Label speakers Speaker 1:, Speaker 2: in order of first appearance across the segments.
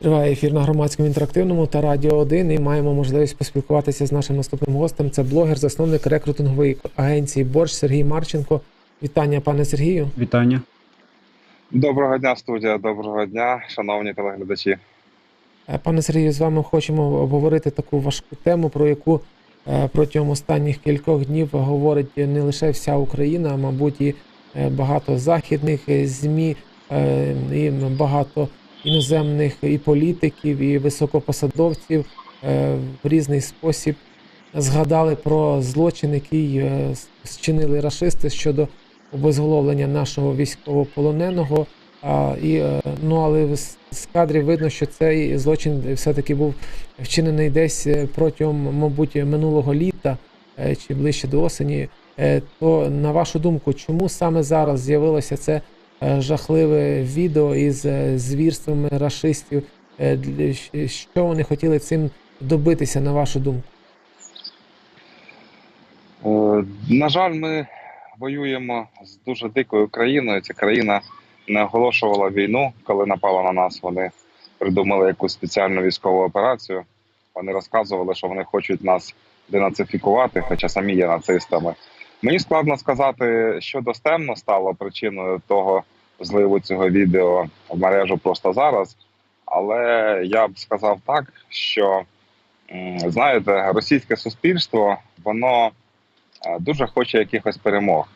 Speaker 1: Триває ефір на громадському інтерактивному та Радіо 1 і маємо можливість поспілкуватися з нашим наступним гостем. Це блогер, засновник рекрутингової агенції Борщ Сергій Марченко. Вітання, пане Сергію.
Speaker 2: Вітання.
Speaker 3: Доброго дня, студія. Доброго дня, шановні телеглядачі.
Speaker 1: Е, Пане Сергію, з вами хочемо обговорити таку важку тему, про яку е, протягом останніх кількох днів говорить не лише вся Україна, а мабуть, і е, багато західних змі, і багато іноземних і політиків, і високопосадовців е, в різний спосіб згадали про злочин, який е, зчинили рашисти щодо обезголовлення нашого військовополоненого. І, е, ну, але з, кадрів видно, що цей злочин все-таки був вчинений десь е, протягом, мабуть, минулого літа е, чи ближче до осені. Е, То, на вашу думку, чому саме зараз з'явилося це е, жахливе відео із е, звірствами рашистів? Е, Що вони хотіли цим добитися, на вашу думку?
Speaker 3: Е, На жаль, ми воюємо з дуже дикою країною. Ця країна не оголошувала війну, коли напала на нас. Вони придумали якусь спеціальну військову операцію. Вони розказували, що вони хочуть нас денацифікувати, хоча самі є нацистами. Мені складно сказати, що достемно стало причиною того зливу цього відео в мережу просто зараз. Але я б сказав так, що знаєте, російське суспільство воно е, дуже хоче якихось перемог.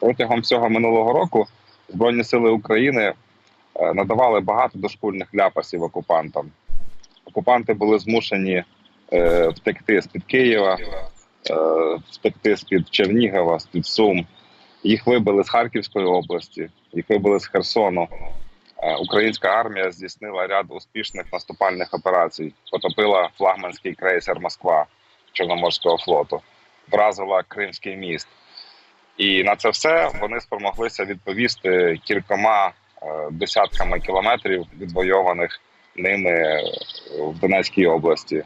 Speaker 3: Протягом всього минулого року Збройні сили України е, надавали багато дошкульних ляпасів окупантам. Окупанти були змушені е, втекти з-під Києва, е, втекти з-під Чернігова, з-під Сум. Їх вибили з Харківської області, їх вибили з Херсону. Е, Українська армія здійснила ряд успішних наступальних операцій, потопила флагманський крейсер Москва Чорноморського флоту, вразила Кримський міст. І на це все вони спромоглися відповісти кількома е, десятками кілометрів відвойованих ними в Донецькій області.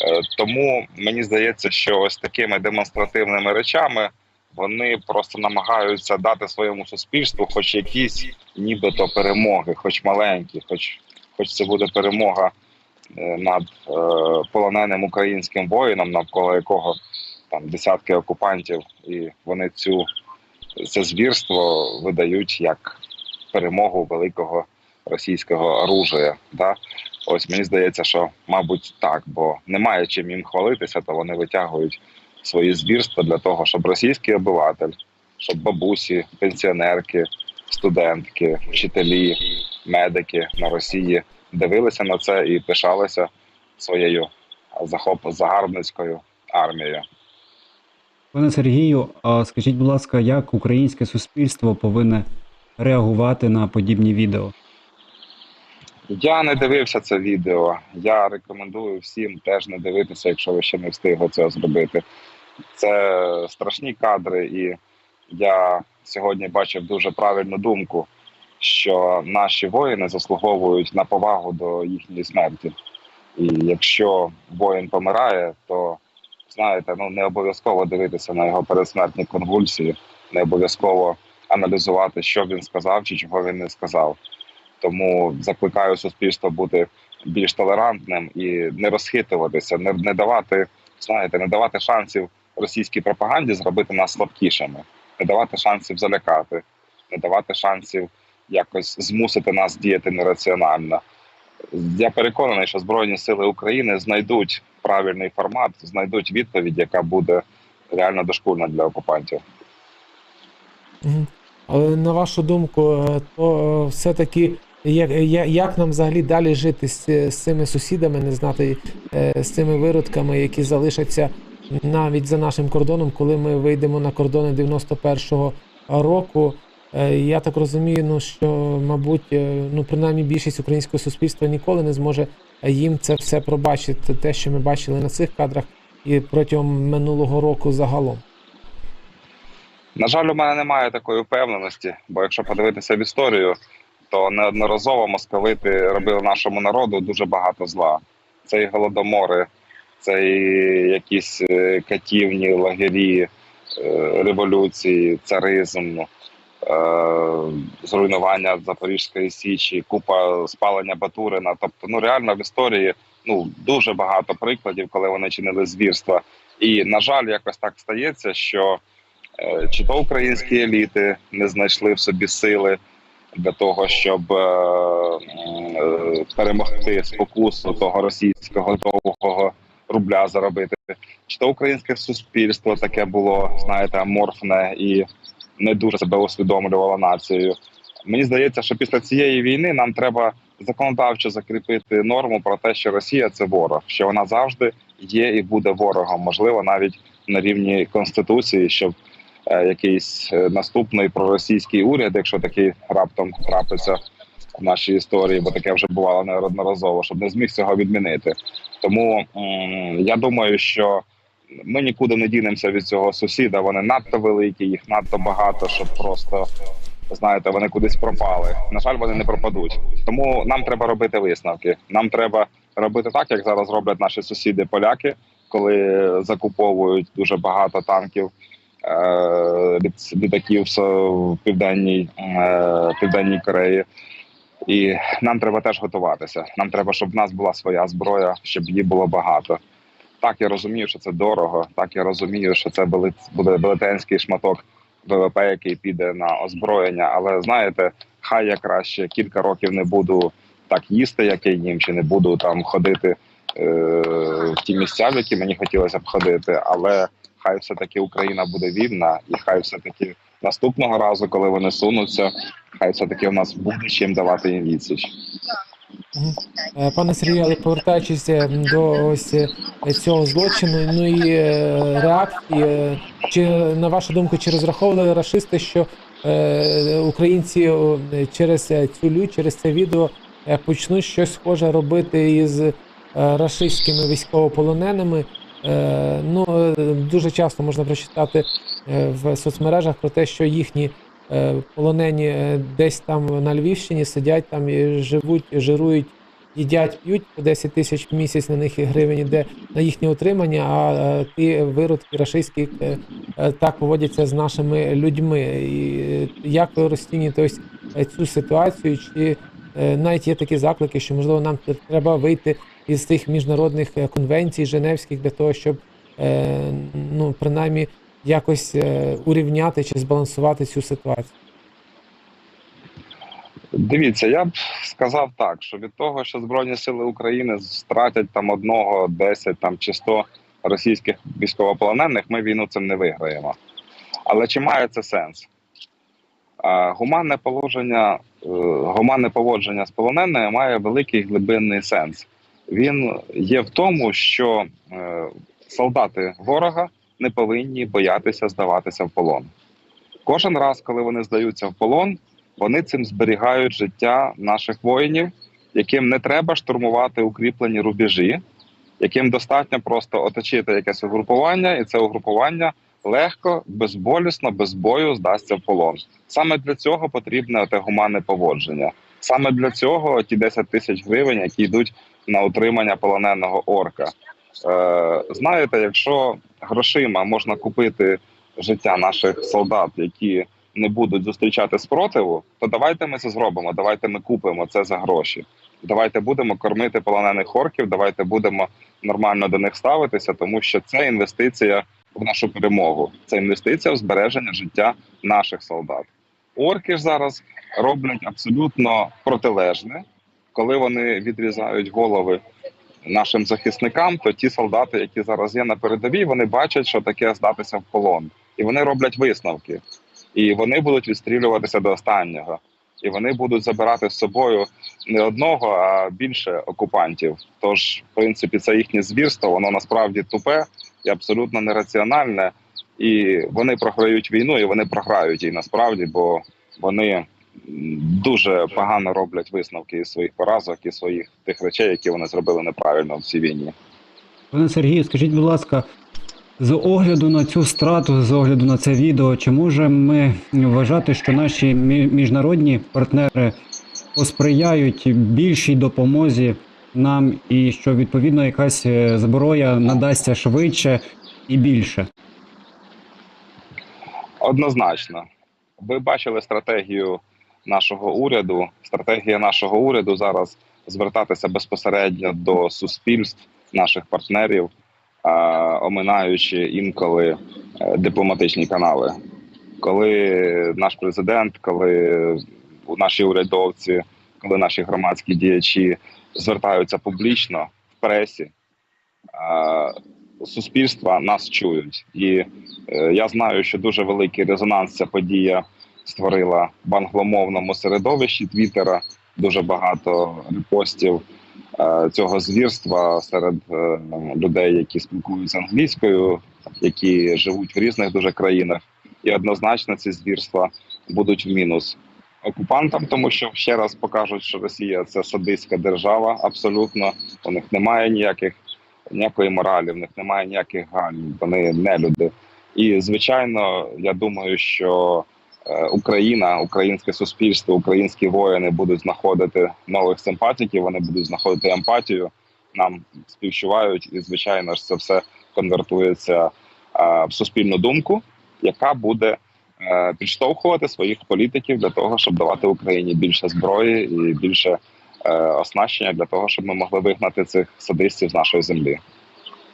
Speaker 3: Е, Тому мені здається, що ось такими демонстративними речами вони просто намагаються дати своєму суспільству хоч якісь нібито перемоги, хоч маленькі, хоч, хоч це буде перемога е, над е, полоненим українським воїном, навколо якого там десятки окупантів, і вони цю це звірство видають як перемогу великого російського оружия. Да? Ось мені здається, що мабуть так, бо немає чим їм хвалитися, то вони витягують свої звірства для того, щоб російський обиватель, щоб бабусі, пенсіонерки, студентки, вчителі, медики на Росії дивилися на це і пишалися своєю захоп загарбницькою армією.
Speaker 2: Пане Сергію, а скажіть, будь ласка, як українське суспільство повинне реагувати на подібні відео?
Speaker 3: Я не дивився це відео. Я рекомендую всім теж не дивитися, якщо ви ще не встигли цього зробити. Це страшні кадри, і я сьогодні бачив дуже правильну думку, що наші воїни заслуговують на повагу до їхньої смерті. І якщо воїн помирає, то знаєте, ну не обов'язково дивитися на його передсмертні конвульсії, не обов'язково аналізувати, що він сказав чи чого він не сказав. Тому закликаю суспільство бути більш толерантним і не розхитуватися, не, не давати, знаєте, не давати шансів російській пропаганді зробити нас слабкішими, не давати шансів залякати, не давати шансів якось змусити нас діяти нераціонально. Я переконаний, що Збройні Сили України знайдуть правильний формат, знайдуть відповідь, яка буде реально дошкульна для окупантів.
Speaker 1: Але на вашу думку, е, то е, все-таки як, як нам взагалі далі жити з, з цими сусідами, не знати е, з цими виродками, які залишаться навіть за нашим кордоном, коли ми вийдемо на кордони 91-го року. Е, Я так розумію, ну що, мабуть, е, ну принаймні більшість українського суспільства ніколи не зможе їм це все пробачити, те, що ми бачили на цих кадрах, і протягом минулого року загалом.
Speaker 3: На жаль, у мене немає такої впевненості, бо якщо подивитися в історію, то неодноразово московити робили нашому народу дуже багато зла. Це і голодомори, це і якісь е, катівні лагері, е, революції, царизм, е, зруйнування Запорізької Січі, купа спалення Батурина. Тобто, ну реально в історії ну дуже багато прикладів, коли вони чинили звірства. І на жаль, якось так стається, що чи то українські еліти не знайшли в собі сили для того, щоб е, е, перемогти спокусу того російського довгого рубля заробити, чи то українське суспільство таке було, знаєте, аморфне і не дуже себе усвідомлювало нацією. Мені здається, що після цієї війни нам треба законодавчо закріпити норму про те, що Росія це ворог, що вона завжди є і буде ворогом, можливо, навіть на рівні конституції, щоб якийсь е, наступний проросійський уряд, якщо такий раптом трапиться в нашій історії, бо таке вже бувало неодноразово, щоб не зміг цього відмінити. Тому я думаю, що ми нікуди не дінемося від цього сусіда. Вони надто великі, їх надто багато, щоб просто знаєте, вони кудись пропали. На жаль, вони не пропадуть. Тому нам треба робити висновки. Нам треба робити так, як зараз роблять наші сусіди поляки, коли закуповують дуже багато танків. Е, літаків в в південній е, південній Кореї, і нам треба теж готуватися. Нам треба, щоб в нас була своя зброя, щоб її було багато. Так, я розумію, що це дорого. Так, я розумію, що це буде велетенський шматок ВВП, який піде на озброєння. Але знаєте, хай я краще кілька років не буду так їсти, як я їм, чи не буду там ходити е, ті місця, в які мені хотілося б ходити. Але хай все таки Україна буде вільна, і хай все таки наступного разу, коли вони сунуться, хай все таки у нас буде чим давати їм відсіч.
Speaker 1: Е, Пане Сергію, але повертаючись е, до ось е, цього злочину, ну і реакції, чи на вашу думку, чи розраховували рашисти, що українці через цю лють, через це відео почнуть щось схоже робити із рашистськими військовополоненими? Е, Ну е, дуже часто можна прочитати е, в соцмережах про те, що їхні е, полонені е, десь там на Львівщині сидять там і живуть, жирують, їдять, п'ють по 10 тисяч в місяць на них і гривень іде на їхнє утримання, а е, ті виродки рашистські е, е, так поводяться з нашими людьми. І е, як ви розцінюєте ось е, цю ситуацію? Чи е, навіть є такі заклики, що можливо нам треба вийти із цих міжнародних е, конвенцій Женевських для того, щоб е, ну принаймні якось е, урівняти чи збалансувати цю ситуацію?
Speaker 3: Дивіться, я б сказав так, що від того, що Збройні Сили України стратять там одного, 10 там чи 100 російських військовополонених, ми війну цим не виграємо. Але чи має це сенс? Гуманне положення, гуманне поводження з полоненими має великий глибинний сенс. Він є в тому, що е, солдати ворога не повинні боятися здаватися в полон. Кожен раз, коли вони здаються в полон, вони цим зберігають життя наших воїнів, яким не треба штурмувати укріплені рубежі, яким достатньо просто оточити якесь угрупування, і це угрупування легко, безболісно, без бою здасться в полон. Саме для цього потрібне те гуманне поводження. Саме для цього ті 10 тисяч гривень, які йдуть на утримання полоненого орка. Е, знаєте, якщо грошима можна купити життя наших солдат, які не будуть зустрічати спротиву, то давайте ми це зробимо. Давайте ми купимо це за гроші. Давайте будемо кормити полонених орків. Давайте будемо нормально до них ставитися, тому що це інвестиція в нашу перемогу. Це інвестиція в збереження життя наших солдат. Орки ж зараз роблять абсолютно протилежне, коли вони відрізають голови нашим захисникам, то ті солдати, які зараз є на передовій, вони бачать, що таке здатися в полон, і вони роблять висновки і вони будуть відстрілюватися до останнього. І вони будуть забирати з собою не одного, а більше окупантів. Тож, в принципі, це їхнє звірство, воно насправді тупе і абсолютно нераціональне. І вони програють війну, і вони програють її насправді, бо вони дуже погано роблять висновки із своїх поразок і своїх тих речей, які вони зробили неправильно в цій війні.
Speaker 2: Пане Сергію, скажіть, будь ласка, з огляду на цю страту, з огляду на це відео, чи можемо ми вважати, що наші міжнародні партнери посприяють більшій допомозі нам, і що відповідно якась е, зброя надасться швидше і більше?
Speaker 3: Однозначно. Ви бачили стратегію нашого уряду. Стратегія нашого уряду зараз звертатися безпосередньо до суспільств, наших партнерів, оминаючи інколи е, дипломатичні канали. Коли наш президент, коли наші урядовці, коли наші громадські діячі звертаються публічно в пресі, суспільства нас чують. І е, я знаю, що дуже великий резонанс ця подія створила в англомовному середовищі Твіттера. Дуже багато репостів е, цього звірства серед е, людей, які спілкуються англійською, які живуть в різних дуже країнах. І однозначно ці звірства будуть в мінус окупантам, тому що ще раз покажуть, що Росія це садистська держава. Абсолютно у них немає ніяких ніякої моралі, в них немає ніяких галь, вони не люди. І звичайно, я думаю, що Україна, українське суспільство, українські воїни будуть знаходити нових симпатиків, вони будуть знаходити емпатію, нам співчувають, і звичайно ж це все конвертується е, в суспільну думку, яка буде е, підштовхувати своїх політиків для того, щоб давати Україні більше зброї і більше е, оснащення для того, щоб ми могли вигнати цих садистів з нашої землі.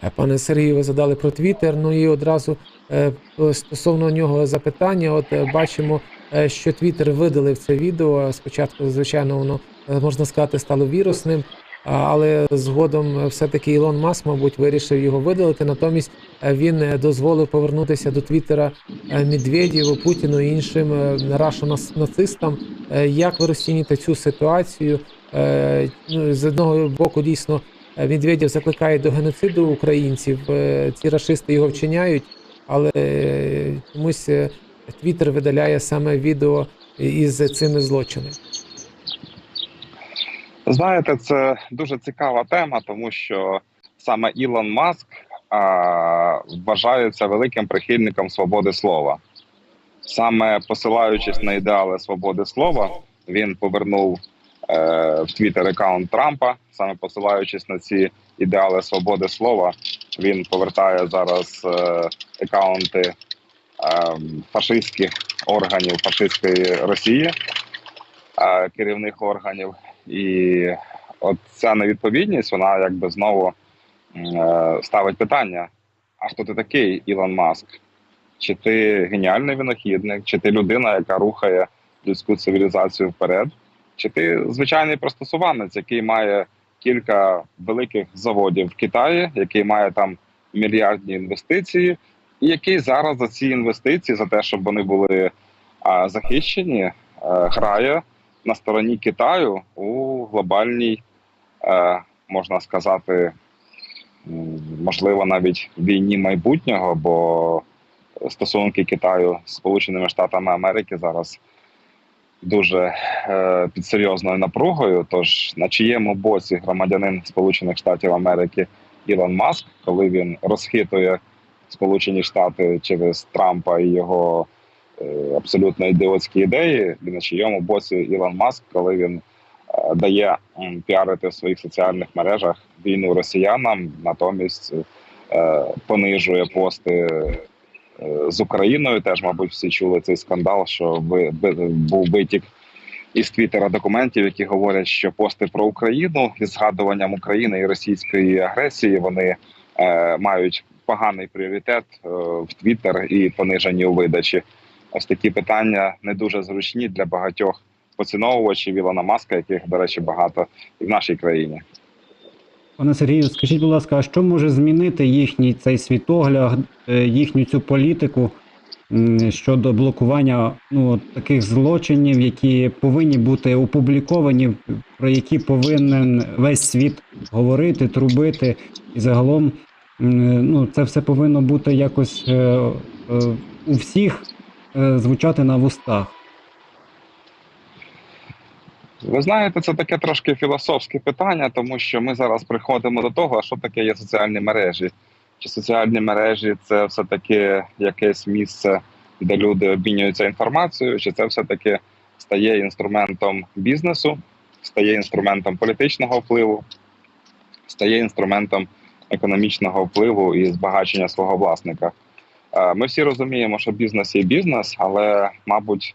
Speaker 1: Е, Пане Сергію, ви задали про Твіттер. Ну і одразу е, стосовно нього запитання. От е, бачимо, що Твіттер видалив це відео. Спочатку, звичайно, воно можна сказати стало вірусним, але згодом все-таки Ілон Маск, мабуть, вирішив його видалити. Натомість він дозволив повернутися до Твіттера Медведєву, Путіну і іншим рашо нацистам. Е, Як ви розцінюєте цю ситуацію? Ну, З одного боку, дійсно. Медведєв закликає до геноциду українців. Е, Ці рашисти його вчиняють, але е, чомусь е, Твіттер видаляє саме відео із цими злочинами.
Speaker 3: Знаєте, це дуже цікава тема, тому що саме Ілон Маск а, вважається великим прихильником свободи слова. Саме посилаючись на ідеали свободи слова, він повернув в Твіттер аккаунт Трампа. Саме посилаючись на ці ідеали свободи слова, він повертає зараз е, аккаунти е, фашистських органів фашистської Росії, е, керівних органів. І от ця невідповідність, вона якби знову е, ставить питання: а хто ти такий, Ілон Маск? Чи ти геніальний винахідник, чи ти людина, яка рухає людську цивілізацію вперед, чи ти звичайний пристосуванець, який має кілька великих заводів в Китаї, який має там мільярдні інвестиції, і який зараз за ці інвестиції, за те, щоб вони були а, захищені, е, грає на стороні Китаю у глобальній, е, можна сказати, можливо, навіть війні майбутнього, бо стосунки Китаю з Сполученими Штатами Америки зараз дуже е, під серйозною напругою. Тож на чиєму боці громадянин Сполучених Штатів Америки Ілон Маск, коли він розхитує Сполучені Штати через Трампа і його е, абсолютно ідіотські ідеї, і на чийому боці Ілон Маск, коли він е, дає піарити в своїх соціальних мережах війну росіянам, натомість е, понижує пости з Україною. Теж, мабуть, всі чули цей скандал, що був витік із Твіттера документів, які говорять, що пости про Україну із згадуванням України і російської агресії вони е, мають поганий пріоритет е, в Твіттер і понижені у видачі. Ось такі питання не дуже зручні для багатьох поціновувачів Ілона Маска, яких, до речі, багато і в нашій країні.
Speaker 2: Пане Сергію, скажіть, будь ласка, а що може змінити їхній цей світогляд, е, їхню цю політику щодо блокування ну, таких злочинів, які повинні бути опубліковані, про які повинен весь світ говорити, трубити, і загалом ну, це все повинно бути якось е, е, у всіх звучати на вустах.
Speaker 3: Ви знаєте, це таке трошки філософське питання, тому що ми зараз приходимо до того, що таке є соціальні мережі. Чи соціальні мережі це все-таки якесь місце, де люди обмінюються інформацією, чи це все-таки стає інструментом бізнесу, стає інструментом політичного впливу, стає інструментом економічного впливу і збагачення свого власника. Е, Ми всі розуміємо, що бізнес є бізнес, але, мабуть,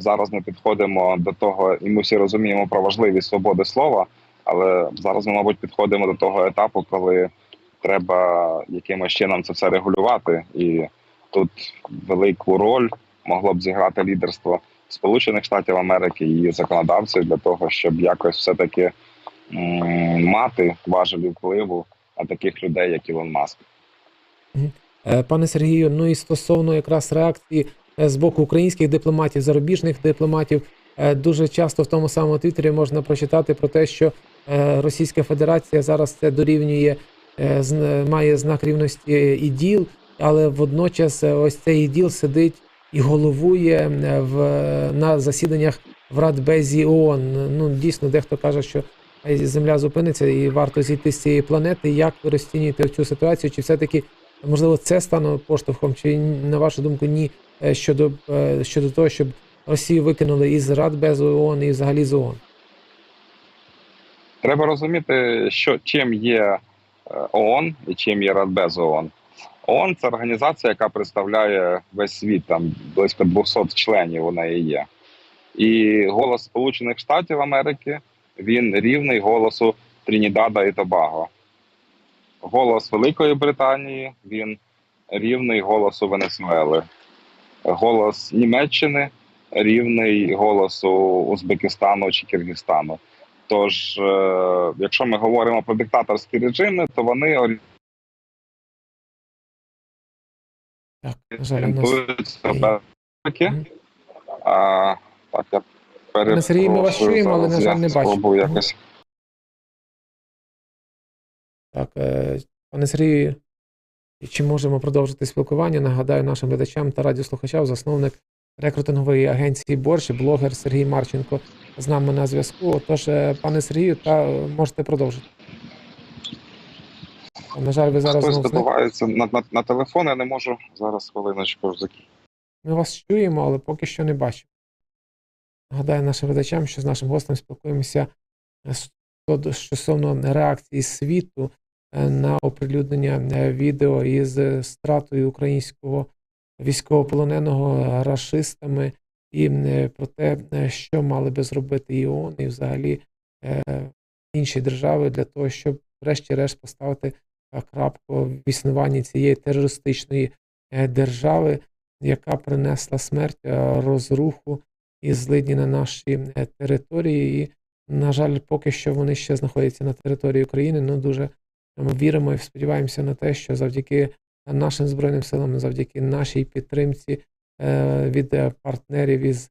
Speaker 3: зараз ми підходимо до того, і ми всі розуміємо про важливість свободи слова. Але зараз ми, мабуть, підходимо до того етапу, коли треба якимось чином це все регулювати. І тут велику роль могло б зіграти лідерство Сполучених Штатів Америки і законодавців для того, щоб якось все-таки мати важелі впливу на таких людей, як Ілон Маск.
Speaker 1: Е, Пане Сергію, ну і стосовно якраз реакції з боку українських дипломатів, зарубіжних дипломатів, е, дуже часто в тому самому Твіттері можна прочитати про те, що е, Російська Федерація зараз це дорівнює, е, має знак рівності іділ, але водночас е, ось цей іділ сидить і головує е, в, на засіданнях в Радбезі ООН. Ну дійсно, дехто каже, що е, земля зупиниться і варто зійти з цієї планети. Як ви розцінюєте цю ситуацію? Чи все-таки Можливо, це стане поштовхом, чи на вашу думку, ні е, щодо, е, щодо того, щоб Росію викинули із Радбезу ООН і взагалі з ООН?
Speaker 3: Треба розуміти, що чим є е, ООН і чим є Радбез ООН. ООН це організація, яка представляє весь світ, там близько 200 членів у неї є. І голос Сполучених Штатів Америки він рівний голосу Трінідада і Тобаго. Голос Великої Британії він рівний голосу Венесуели. Голос Німеччини рівний голосу Узбекистану чи Киргизстану. Тож, е, якщо ми говоримо про диктаторські режими, то вони
Speaker 1: на
Speaker 3: орієнтуються безпеки. А, так, я
Speaker 1: Пане Сергію, ми вас чуємо, але, на жаль, не бачимо.
Speaker 3: якось.
Speaker 1: так, е, пане Сергію, і чи можемо продовжити спілкування? Нагадаю нашим глядачам та радіослухачам, засновник рекрутингової агенції Борщ, блогер Сергій Марченко з нами на зв'язку. Отож, е, пане Сергію, та е, можете продовжити. На жаль, ви зараз
Speaker 3: Хтось добувається на, на, на телефон, я не можу зараз хвилиночку закінчити.
Speaker 1: Ми вас чуємо, але поки що не бачимо. Нагадаю нашим глядачам, що з нашим гостем спілкуємося стосовно- реакції світу на оприлюднення е, відео із е, стратою українського військовополоненого рашистами і е, про те, е, що мали би зробити і ООН, і взагалі е, інші держави для того, щоб врешті-решт поставити е, крапку в існуванні цієї терористичної е, держави, яка принесла смерть, е, розруху і злидні на наші е, території. І, на жаль, поки що вони ще знаходяться на території України. Ну дуже ми віримо і сподіваємося на те, що завдяки нашим збройним силам, завдяки нашій підтримці е, від е, партнерів із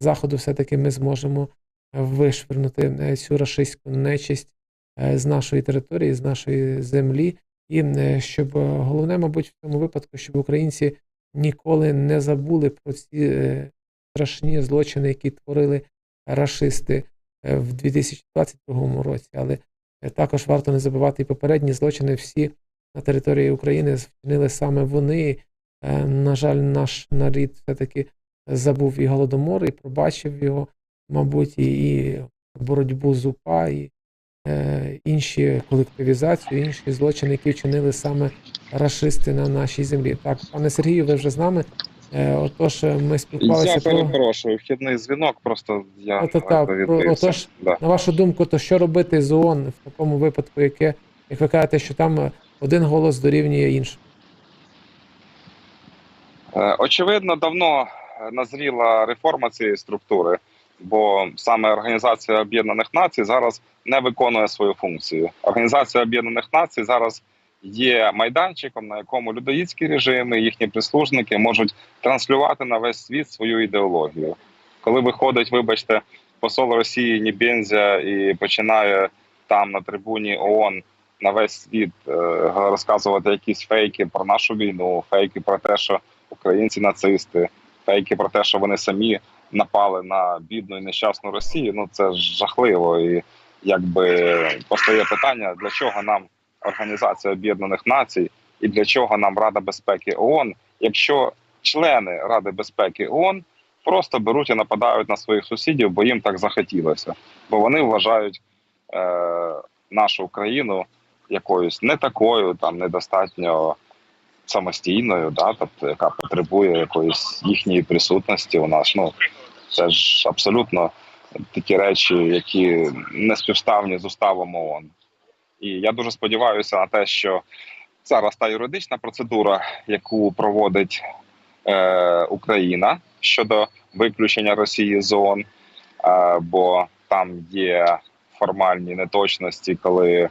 Speaker 1: заходу, все-таки ми зможемо вишвернути е, цю рашистську нечисть з нашої території, з нашої землі. І щоб головне, мабуть, в цьому випадку, щоб українці ніколи не забули про ці страшні злочини, які творили рашисти в 2022 році. Але також варто не забувати і попередні злочини всі на території України вчинили саме вони. Е, На жаль, наш нарід все-таки забув і голодомор, і пробачив його, мабуть, і, боротьбу з УПА, і е, інші колективізацію, інші злочини, які вчинили саме рашисти на нашій землі. Так, пане Сергію, ви вже з нами. Е, Отож, е, ми спілкувалися
Speaker 3: Я
Speaker 1: про
Speaker 3: перепрошую, вхідний дзвінок, просто я
Speaker 1: про-
Speaker 3: відбився.
Speaker 1: отож,
Speaker 3: Да.
Speaker 1: на вашу думку, то що робити з ООН в такому випадку, яке, як ви кажете, що там е, один голос дорівнює іншому?
Speaker 3: Очевидно, давно назріла реформа цієї структури, бо саме Організація Об'єднаних Націй зараз не виконує свою функцію. Організація Об'єднаних Націй зараз є майданчиком, на якому людоїдські режими, їхні прислужники можуть транслювати на весь світ свою ідеологію. Коли виходить, вибачте, посол Росії Нібензя і починає там на трибуні ООН на весь світ е, розказувати якісь фейки про нашу війну, фейки про те, що українці нацисти, фейки про те, що вони самі напали на бідну і нещасну Росію. Ну це ж жахливо. І якби постає питання, для чого нам Організація Об'єднаних Націй і для чого нам Рада безпеки ООН, якщо члени Ради безпеки ООН просто беруть і нападають на своїх сусідів, бо їм так захотілося, бо вони вважають е, нашу Україну якоюсь не такою, там недостатньо самостійною, да, тобто яка потребує якоїсь їхньої присутності у нас. Ну це ж абсолютно такі речі, які не співставні з уставом ООН. І я дуже сподіваюся на те, що зараз та юридична процедура, яку проводить е, Україна щодо виключення Росії з ООН, е, бо там є формальні неточності, коли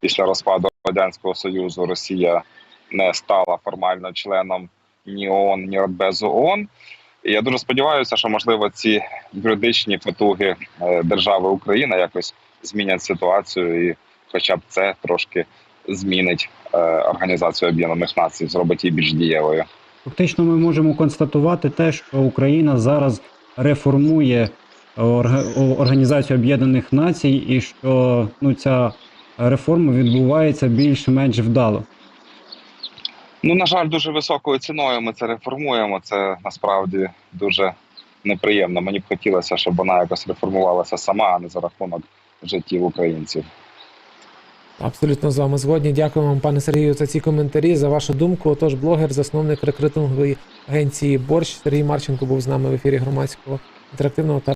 Speaker 3: після розпаду радянського союзу Росія не стала формально членом ні ООН, ні Радбезу ООН. Я дуже сподіваюся, що можливо ці юридичні потуги е, держави Україна якось змінять ситуацію, і хоча б це трошки змінить е, організацію Об'єднаних Націй, зробить її більш дієвою.
Speaker 2: Фактично, ми можемо констатувати те, що Україна зараз реформує Організацію Об'єднаних Націй, і що ну, ця реформа відбувається більш-менш вдало.
Speaker 3: Ну, на жаль, дуже високою ціною ми це реформуємо. Це насправді дуже неприємно. Мені б хотілося, щоб вона якось реформувалася сама, а не за рахунок життів українців.
Speaker 1: Абсолютно з вами згодні. Дякую вам, пане Сергію, за ці коментарі, за вашу думку. Отож, блогер, засновник рекрутингової агенції Борщ Сергій Марченко був з нами в ефірі громадського інтерактивного та